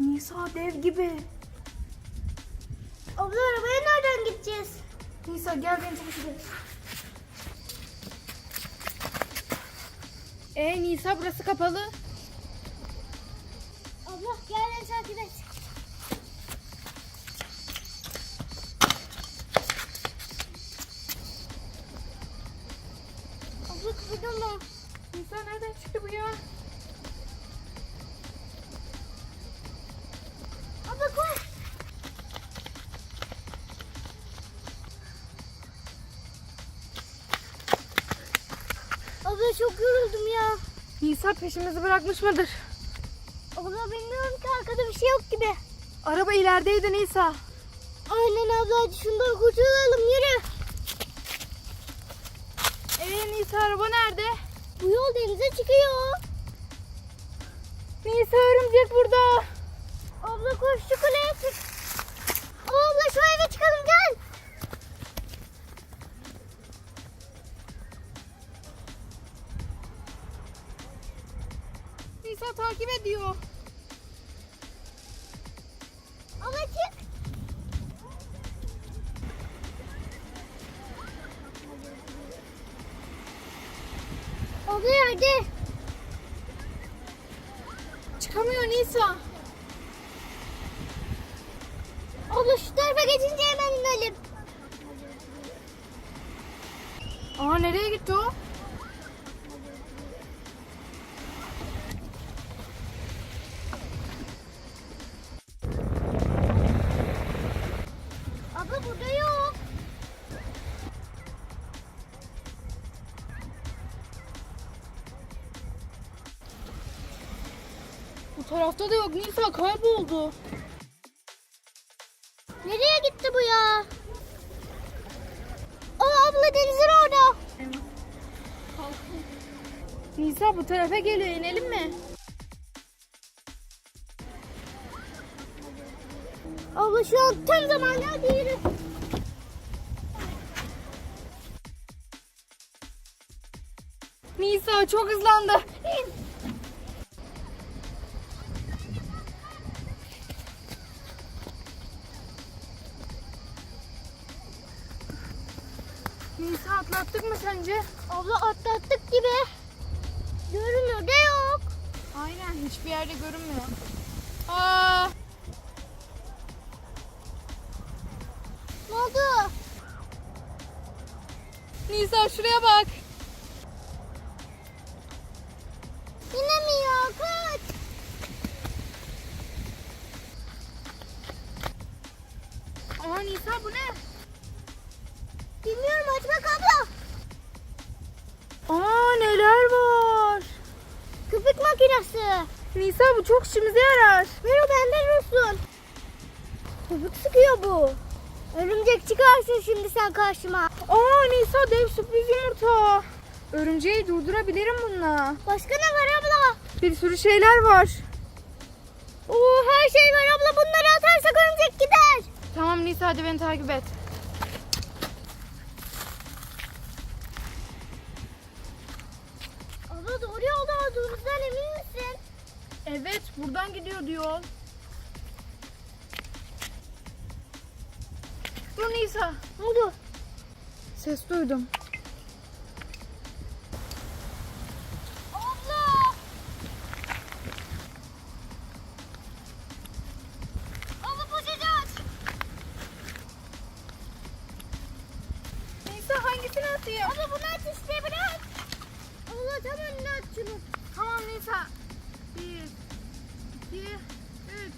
Nisa dev gibi. Abla arabaya nereden gideceğiz? Nisa gel beni takip et. Ee Nisa burası kapalı. Abla gel beni takip et. Çok yoruldum ya. Nisa peşimizi bırakmış mıdır? Abla bilmiyorum ki arkada bir şey yok gibi. Araba ilerideydi Nisa. Aynen abla hadi şundan kurtulalım yürü. Ee Nisa araba nerede? Bu yol denize çıkıyor. Nisa örümcek burada. Abla koş şu kuleye çık. Abla yerde. Çıkamıyor Nisa. Abla şu tarafa geçince hemen inelim. Aa nereye gitti o? Bu tarafta da yok Nisa kayboldu. Nereye gitti bu ya? Aa abla denizin orada. Nisa bu tarafa geliyor inelim mi? Abla şu an tam zamanı hadi yürü. Nisa çok hızlandı. Nisa atlattık mı sence? Abla atlattık gibi. Görünür de yok. Aynen hiçbir yerde görünmüyor. Aa, Ne oldu? Nisa şuraya bak. İnemiyor kaç. Aa Nisa bu ne? Bilmiyorum Köpük makinesi. Nisa bu çok işimize yarar. Ver o benden olsun. Köpük sıkıyor bu. Örümcek çıkarsın şimdi sen karşıma. Aa Nisa dev sürpriz yumurta. Örümceği durdurabilirim bununla. Başka ne var abla? Bir sürü şeyler var. Oo her şey var abla bunları atarsak örümcek gider. Tamam Nisa hadi beni takip et. Abla doğru olduğumuzdan emin misin? Evet buradan gidiyor diyor. Dur Nisa. Ne oldu? Ses duydum. Abla! Abla poşeti aç. Nisa hangisini atayım? Abla bunu aç işte bırak. Abla tam önüne aç şunu. Tamam Nisa. Bir, iki, üç.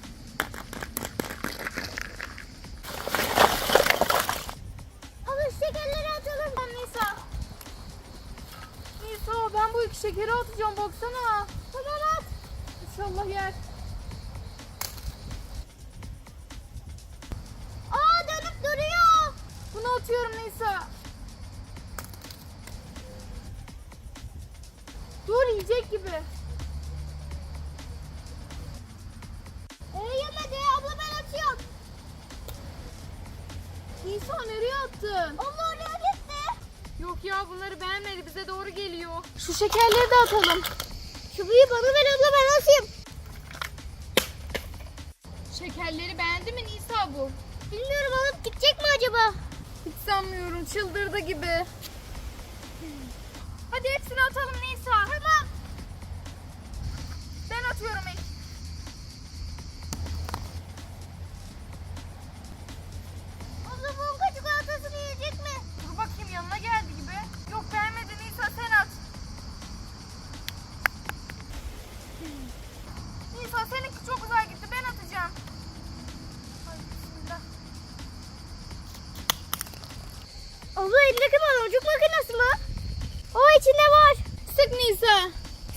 Abla şekerleri atalım. Tamam Nisa. Nisa ben bu iki şekeri atacağım baksana. Tamam at. İnşallah yer. Dur yiyecek gibi. Ee yemedi abla ben atıyorum. Nisa nereye attın? Abla oraya gitti. Yok ya bunları beğenmedi bize doğru geliyor. Şu şekerleri de atalım. Büyüğü bana ver abla ben atayım. Şekerleri beğendi mi Nisa bu? Bilmiyorum alıp gidecek mi acaba? Hiç sanmıyorum çıldırdı gibi. Hadi hepsini atalım içinde var. Sık Nisa.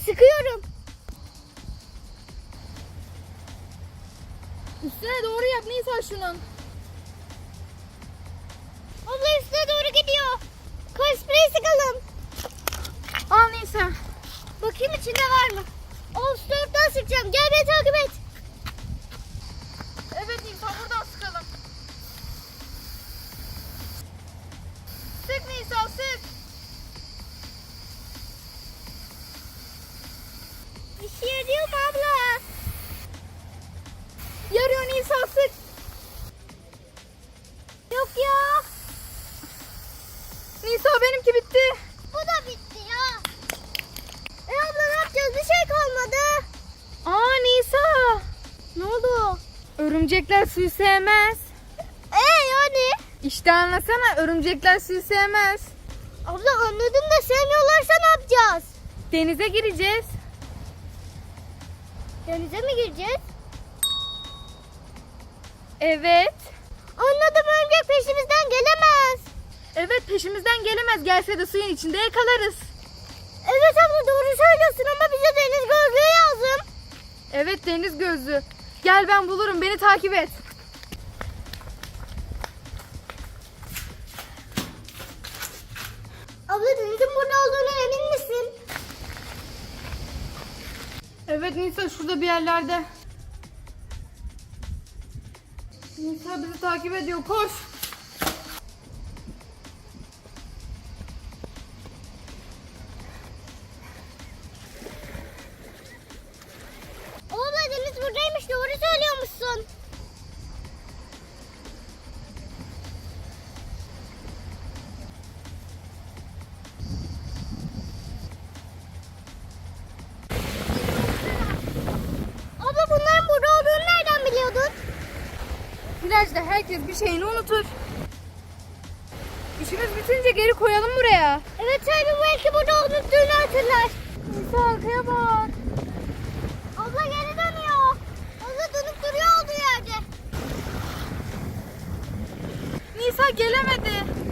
Sıkıyorum. Üstüne doğru yap Nisa şunun. Abla üstüne doğru gidiyor. Spreyi sıkalım. Al Nisa. Bakayım içinde var mı? Of dörtten sıkacağım. Gel beni takip et. Nisa sık. Yok ya. Nisa benimki bitti. Bu da bitti ya. E abla ne yapacağız? Bir şey kalmadı. Aa Nisa. Ne oldu? Örümcekler suyu sevmez. E yani? İşte anlasana örümcekler suyu sevmez. Abla anladım da sevmiyorlarsa ne yapacağız? Denize gireceğiz. Denize mi gireceğiz? Evet. Anladım örümcek peşimizden gelemez. Evet peşimizden gelemez. Gelse de suyun içinde yakalarız. Evet abla doğru söylüyorsun ama bize deniz gözlüğü lazım. Evet deniz gözlü. Gel ben bulurum beni takip et. Abla denizin burada olduğuna emin misin? Evet Nisa şurada bir yerlerde. Nisa bizi takip ediyor koş. Plajda herkes bir şeyini unutur. İşimiz bitince geri koyalım buraya. Evet sahibi belki burada unuttuğunu hatırlar. Nisa arkaya bak. Abla geri dönüyor. Abla dönüp duruyor olduğu yerde. Nisa gelemedi.